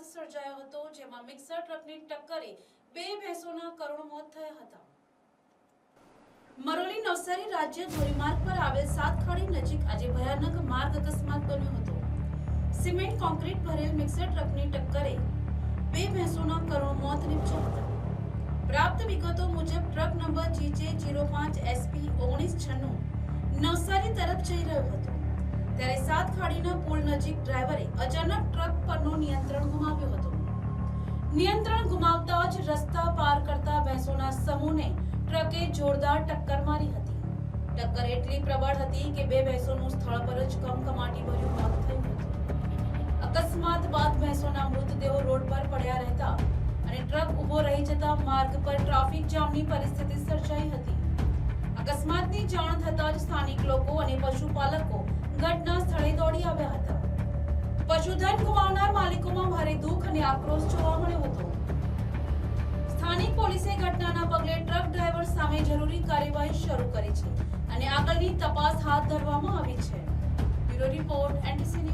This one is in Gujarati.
સર્જાયો હતો, જેમાં મિક્સર ટ્રકની ટક્કરે બે ભેંસોના કરુણ મોત થયા હતા. મરોલી નવસારી રાજ્ય ધોરીમાર્ગ પર આવેલ સાતખાડી નજીક આજે ભયાનક માર્ગ અકસ્માત બન્યો હતો. સિમેન્ટ કોન્ક્રીટ ભરેલ મિક્સર ટ્રકની ટક્કરે બે ભેંસોના કરુણ મોત નિપજ્યા હતા. પ્રાપ્ત વિગતો મુજબ, ટ્રક નંબર જીજે જીરો પાંચ એસપી ઓગણીસ છન્નું નવસારી તરફ જઈ રહ્યો હતો. ત્યારે સાત ખાડીના પુલ નજીક ડ્રાઈવરે અચાનક ટ્રક પરનું નિયંત્રણ ગુમાવ્યો હતો. નિયંત્રણ ગુમાવતા જ રસ્તા પાર કરતા ભેંસોના સમૂહને ટ્રકે જોરદાર ટક્કર મારી હતી. ટક્કર એટલી પ્રબળ હતી કે બે ભેંસોનું સ્થળ પર જ કમકમાટી ભર્યું મોત થયું હતું. અકસ્માત બાદ ભેંસોના મૃતદેહો રોડ પર પડ્યા રહેતા અને ટ્રક ઊભો રહી જતા માર્ગ પર ટ્રાફિક જામની પરિસ્થિતિ સર્જાઈ હતી. અકસ્માતની જાણ થતાં જ સ્થાનિક લોકો અને પશુપાલકો પશુધન ગુમાવનાર માલિકોમાં ભારે દુઃખ અને આક્રોશ જોવા મળ્યો હતો. સ્થાનિક પોલીસે ઘટનાના પગલે ટ્રક ડ્રાઈવર સામે જરૂરી કાર્યવાહી શરૂ કરી છે અને આગળની તપાસ હાથ ધરવામાં આવી છે. Bureau report NTC